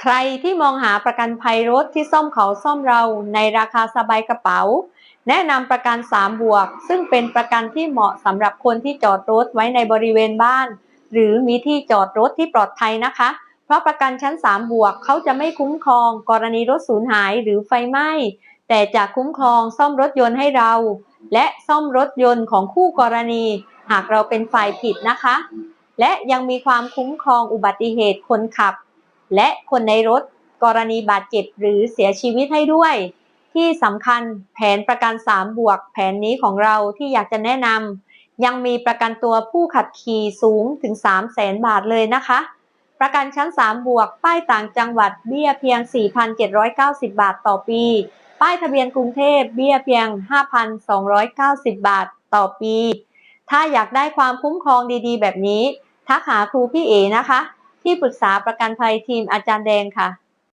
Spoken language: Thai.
ใครที่มองหาประกันภัยรถที่ซ่อมเขาซ่อมเราในราคาสบายกระเป๋า แนะนำประกัน 3 บวก ซึ่งเป็นประกันที่เหมาะสำหรับคนที่จอดรถไว้ในบริเวณบ้าน หรือมีที่จอดรถที่ปลอดภัยนะคะ เพราะประกันชั้น 3 บวกเขาจะไม่คุ้มครอง กรณีรถสูญหายหรือไฟไหม้ แต่จะคุ้มครองซ่อมรถยนต์ให้เรา และซ่อมรถยนต์ของคู่กรณี หากเราเป็นฝ่ายผิดนะคะ และยังมีความคุ้มครองอุบัติเหตุคนขับ และคนในรถกรณีบาดเจ็บหรือเสียชีวิตให้ด้วย ที่สำคัญแผนประกัน 3 บวก แผนนี้ของเราที่อยากจะแนะนำยังมีประกันตัวผู้ขับขี่สูงถึง 3 0 0แสนบาทเลยนะคะ ประกันชั้น 3 บวก ป้ายต่างจังหวัดเบี้ยเพียง 4,790 บาทต่อปี ป้ายทะเบียนกรุงเทพเบี้ยเพียง 5,290 บาทต่อปี ถ้าอยากได้ความคุ้มครองดีๆ แบบนี้ ทักหาครูพี่เอนะคะ ที่ปรึกษาประกันภัยทีมอาจารย์แดงค่ะ